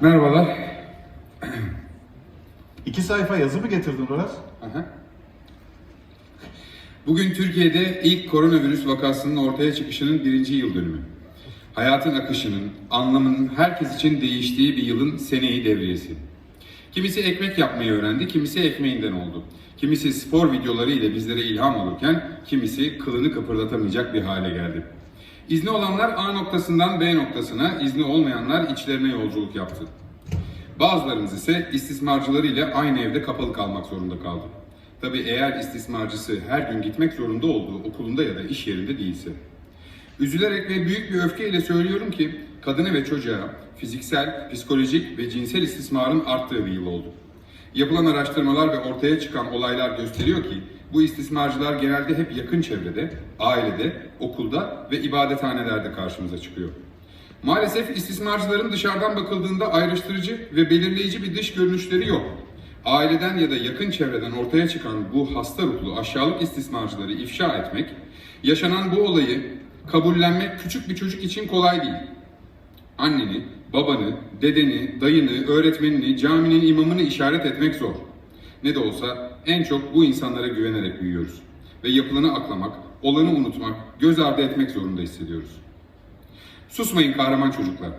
Merhabalar. İki sayfa yazı mı getirdin? Aha. Bugün Türkiye'de ilk koronavirüs vakasının ortaya çıkışının birinci yıl dönümü. Hayatın akışının, anlamının herkes için değiştiği bir yılın seneyi devriyesi. Kimisi ekmek yapmayı öğrendi, kimisi ekmeğinden oldu. Kimisi spor videoları ile bizlere ilham olurken, kimisi kılını kıpırdatamayacak bir hale geldi. İzni olanlar A noktasından B noktasına, izni olmayanlar içlerine yolculuk yaptı. Bazılarımız ise istismarcıları ile aynı evde kapalı kalmak zorunda kaldı. Tabi eğer istismarcısı her gün gitmek zorunda olduğu okulunda ya da iş yerinde değilse. Üzülerek ve büyük bir öfkeyle söylüyorum ki kadına ve çocuğa fiziksel, psikolojik ve cinsel istismarın arttığı bir yıl oldu. Yapılan araştırmalar ve ortaya çıkan olaylar gösteriyor ki bu istismarcılar genelde hep yakın çevrede, ailede, okulda ve ibadethanelerde karşımıza çıkıyor. Maalesef istismarcıların dışarıdan bakıldığında ayrıştırıcı ve belirleyici bir dış görünüşleri yok. Aileden ya da yakın çevreden ortaya çıkan bu hasta ruhlu aşağılık istismarcıları ifşa etmek, yaşanan bu olayı kabullenmek küçük bir çocuk için kolay değil. Anneni, babanı, dedeni, dayını, öğretmenini, caminin imamını işaret etmek zor. Ne de olsa en çok bu insanlara güvenerek büyüyoruz. Ve yapılanı aklamak, olanı unutmak, göz ardı etmek zorunda hissediyoruz. Susmayın kahraman çocuklar.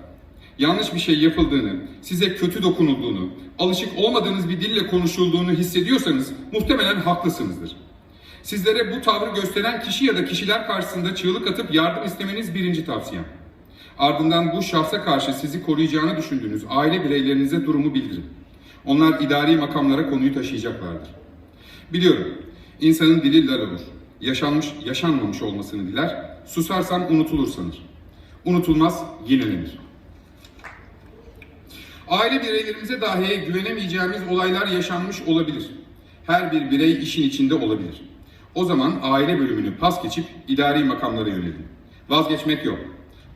Yanlış bir şey yapıldığını, size kötü dokunulduğunu, alışık olmadığınız bir dille konuşulduğunu hissediyorsanız muhtemelen haklısınızdır. Sizlere bu tavrı gösteren kişi ya da kişiler karşısında çığlık atıp yardım istemeniz birinci tavsiyem. Ardından bu şahsa karşı sizi koruyacağını düşündüğünüz aile bireylerinize durumu bildirin. Onlar idari makamlara konuyu taşıyacaklardır. Biliyorum, insanın dili lal olur. Yaşanmış, yaşanmamış olmasını diler. Susarsan unutulur sanır. Unutulmaz, yinelenir. Aile bireylerimize dahi güvenemeyeceğimiz olaylar yaşanmış olabilir. Her bir birey işin içinde olabilir. O zaman aile bölümünü pas geçip idari makamlara yönelin. Vazgeçmek yok.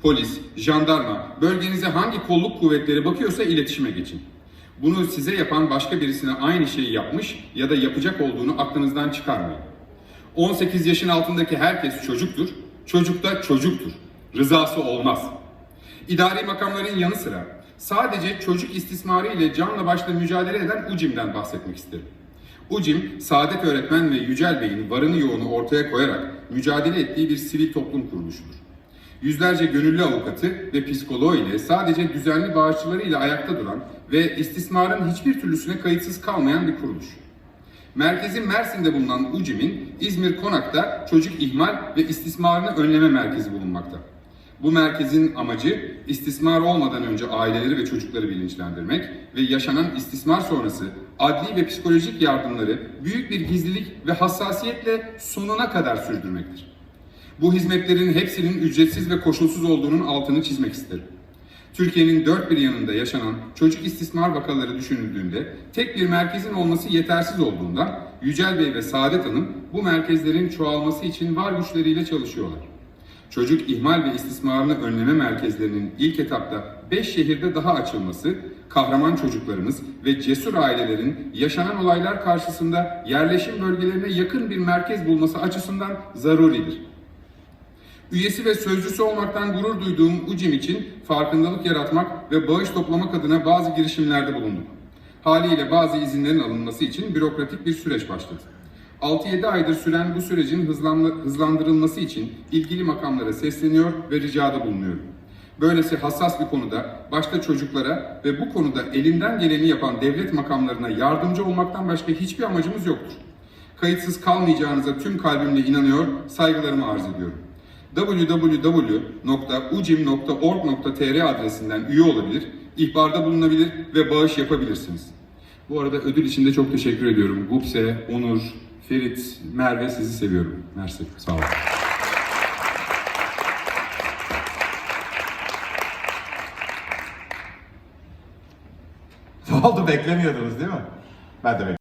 Polis, jandarma, bölgenize hangi kolluk kuvvetleri bakıyorsa iletişime geçin. Bunu size yapan başka birisine aynı şeyi yapmış ya da yapacak olduğunu aklınızdan çıkarmayın. 18 yaşın altındaki herkes çocuktur, çocuk da çocuktur. Rızası olmaz. İdari makamların yanı sıra sadece çocuk istismarı ile canla başla mücadele eden UCİM'den bahsetmek isterim. UCİM, Saadet Öğretmen ve Yücel Bey'in varını yoğunu ortaya koyarak mücadele ettiği bir sivil toplum kuruluşudur. Yüzlerce gönüllü avukatı ve psikoloğu ile sadece düzenli bağışçıları ile ayakta duran ve istismarın hiçbir türlüsüne kayıtsız kalmayan bir kuruluş. Merkezi Mersin'de bulunan UCİM'in İzmir Konak'ta çocuk ihmal ve istismarını önleme merkezi bulunmakta. Bu merkezin amacı istismar olmadan önce aileleri ve çocukları bilinçlendirmek ve yaşanan istismar sonrası adli ve psikolojik yardımları büyük bir gizlilik ve hassasiyetle sonuna kadar sürdürmektir. Bu hizmetlerin hepsinin ücretsiz ve koşulsuz olduğunun altını çizmek isterim. Türkiye'nin dört bir yanında yaşanan çocuk istismar vakaları düşünüldüğünde tek bir merkezin olması yetersiz olduğundan Yücel Bey ve Saadet Hanım bu merkezlerin çoğalması için var güçleriyle çalışıyorlar. Çocuk ihmal ve istismarını önleme merkezlerinin ilk etapta 5 şehirde daha açılması, kahraman çocuklarımız ve cesur ailelerin yaşanan olaylar karşısında yerleşim bölgelerine yakın bir merkez bulması açısından zaruridir. Üyesi ve sözcüsü olmaktan gurur duyduğum UCİM için farkındalık yaratmak ve bağış toplamak adına bazı girişimlerde bulunduk. Haliyle bazı izinlerin alınması için bürokratik bir süreç başladı. 6-7 aydır süren bu sürecin hızlandı- hızlandırılması için ilgili makamlara sesleniyor ve ricada bulunuyorum. Böylesi hassas bir konuda başta çocuklara ve bu konuda elinden geleni yapan devlet makamlarına yardımcı olmaktan başka hiçbir amacımız yoktur. Kayıtsız kalmayacağınıza tüm kalbimle inanıyor, saygılarımı arz ediyorum www.ucim.org.tr adresinden üye olabilir, ihbarda bulunabilir ve bağış yapabilirsiniz. Bu arada ödül için de çok teşekkür ediyorum. Gupse, Onur, Ferit, Merve sizi seviyorum. Mersi, sağ olun. Ne oldu beklemiyordunuz değil mi? Ben de